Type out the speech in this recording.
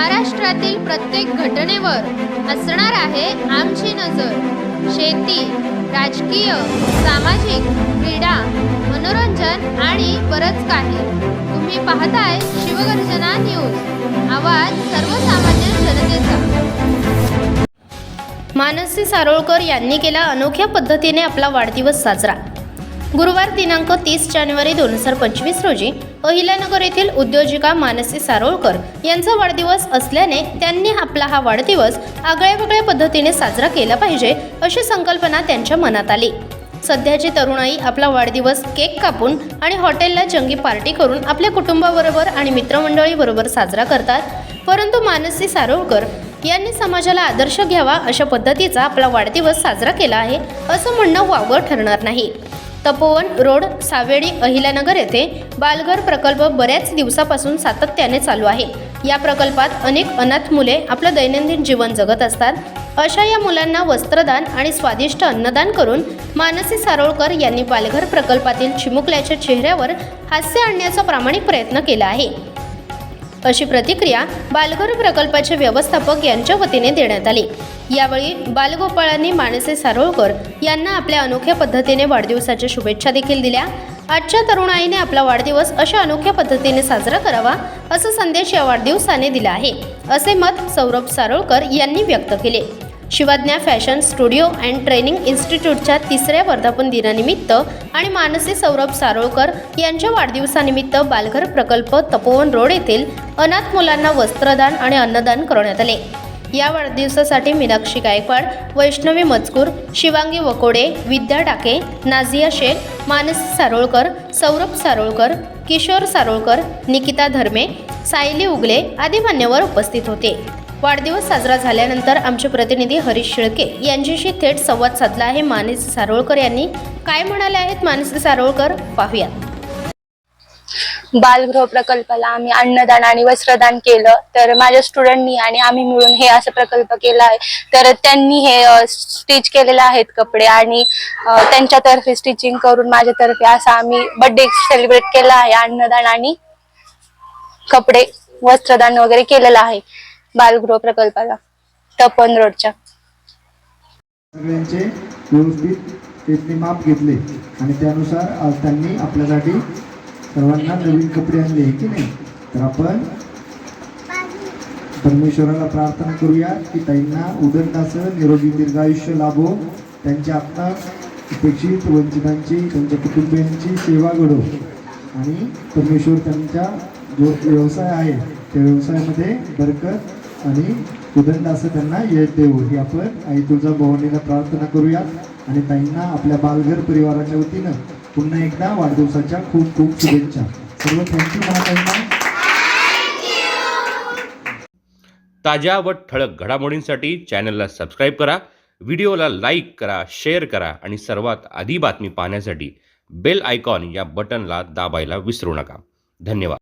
महाराष्ट्रातील प्रत्येक घटनेवर असणार आहे आमची नजर. शेती राजकीय सामाजिक क्रीडा मनोरंजन आणि बरंच काही. तुम्ही पाहताय शिवगर्जना न्यूज. आवाज सर्वसामान्य जनतेचा. मानसी सारोळकर यांनी केला अनोख्या पद्धतीने आपला वाढदिवस साजरा. गुरुवार दिनांक तीस जानेवारी दोन हजार पंचवीस रोजी अहिल्यानगर येथील उद्योजिका मानसी सारोळकर यांचा वाढदिवस असल्याने त्यांनी आपला हा वाढदिवस आगळ्या वेगळ्या पद्धतीने साजरा केला पाहिजे अशी संकल्पना त्यांच्या मनात आली. सध्याची तरुणाई आपला वाढदिवस केक कापून आणि हॉटेलला जंगी पार्टी करून आपल्या कुटुंबाबरोबर आणि मित्रमंडळीबरोबर साजरा करतात. परंतु मानसी सारोळकर यांनी समाजाला आदर्श घ्यावा अशा पद्धतीचा आपला वाढदिवस साजरा केला आहे असं म्हणणं वावगं ठरणार नाही. तपोवन रोड सावेडी अहिल्यानगर येथे बालघर प्रकल्प बऱ्याच दिवसापासून सातत्याने चालू आहे. या प्रकल्पात अनेक अनाथ मुले आपलं दैनंदिन जीवन जगत असतात. अशा या मुलांना वस्त्रदान आणि स्वादिष्ट अन्नदान करून मानसी सारोळकर यांनी बालघर प्रकल्पातील चिमुकल्याच्या चेहऱ्यावर हास्य आणण्याचा प्रामाणिक प्रयत्न केला आहे. अशी प्रतिक्रिया बालघर प्रकल्पाचे व्यवस्थापक यांच्या वतीने देण्यात आली. यावेळी बालगोपाळांनी मानसे सारोळकर यांना आपल्या अनोख्या पद्धतीने वाढदिवसाच्या शुभेच्छा देखील दिल्या. आजच्या तरुणाईने आपला वाढदिवस अशा अनोख्या पद्धतीने साजरा करावा असा संदेश या वाढदिवसाने दिला आहे असे मत सौरभ सारोळकर यांनी व्यक्त केले. Shivadnya fashion studio and training इन्स्टिट्यूटच्या तिसऱ्या वर्धापन दिनानिमित्त आणि मानसी सौरभ सारोळकर यांच्या वाढदिवसानिमित्त बालघर प्रकल्प तपोवन रोड येथील अनाथ मुलांना वस्त्रदान आणि अन्नदान करण्यात आले. या वाढदिवसासाठी मीनाक्षी गायकवाड वैष्णवी मजकूर शिवांगी वकोडे विद्या टाके नाझिया शेख मानसी सारोळकर सौरभ सारोळकर किशोर सारोळकर निकिता धर्मे सायली उगले आदी मान्यवर उपस्थित होते. वाढदिवस साजरा झाल्यानंतर आमचे प्रतिनिधी हरीश शिळके यांच्याशी थेट संवाद साधला आहे मानसी सारोळकर यांनी. काय म्हणाले आहेत मानसी सारोळकर? पाहूयात बालगृह प्रकल्पाला आम्ही अन्नदान आणि वस्त्रदान केलं. तर माझ्या स्टुडंटनी आणि आम्ही मिळून हे असं प्रकल्प केला आहे. तर त्यांनी हे स्टिच केलेले आहेत कपडे आणि त्यांच्यातर्फे स्टिचिंग करून माझ्यातर्फे असं आम्ही बर्थडे सेलिब्रेट केला आहे. अन्नदान आणि कपडे वस्त्रदान वगैरे केलेलं आहे बालगृह प्रकल्पाला तपन रोडच्या. व्यवस्थित त्यांनी माप घेतले आणि त्यानुसार आज त्यांनी आपल्यासाठी सर्वांना नवीन कपडे आणले की नाही? तर आपण परमेश्वराला प्रार्थना करूया की ताईंना उदंडास निरोगी दीर्घायुष्य लाभो. त्यांच्या आत्मा अपेक्षित वंचितांची त्यांच्या कुटुंबियांची सेवा घडो. आणि परमेश्वर त्यांच्या जो व्यवसाय आहे त्या व्यवसायामध्ये बरकत आणि उदंडास त्यांना यश देऊ ही आपण आई तुळजा भवानीला प्रार्थना करूया. आणि ताईंना आपल्या बालघर परिवाराच्या वतीनं पुन्हा एकदा वाढदिवसाच्या खूप खूप शुभेच्छा. सर्व थँक्यू म्हणा ताज्या व ठळक घडामोडींसाठी चॅनलला सबस्क्राईब करा व्हिडिओला लाईक करा शेअर करा आणि सर्वात आधी बातमी पाहण्यासाठी बेल आयकॉन या बटनला दाबायला विसरू नका. धन्यवाद.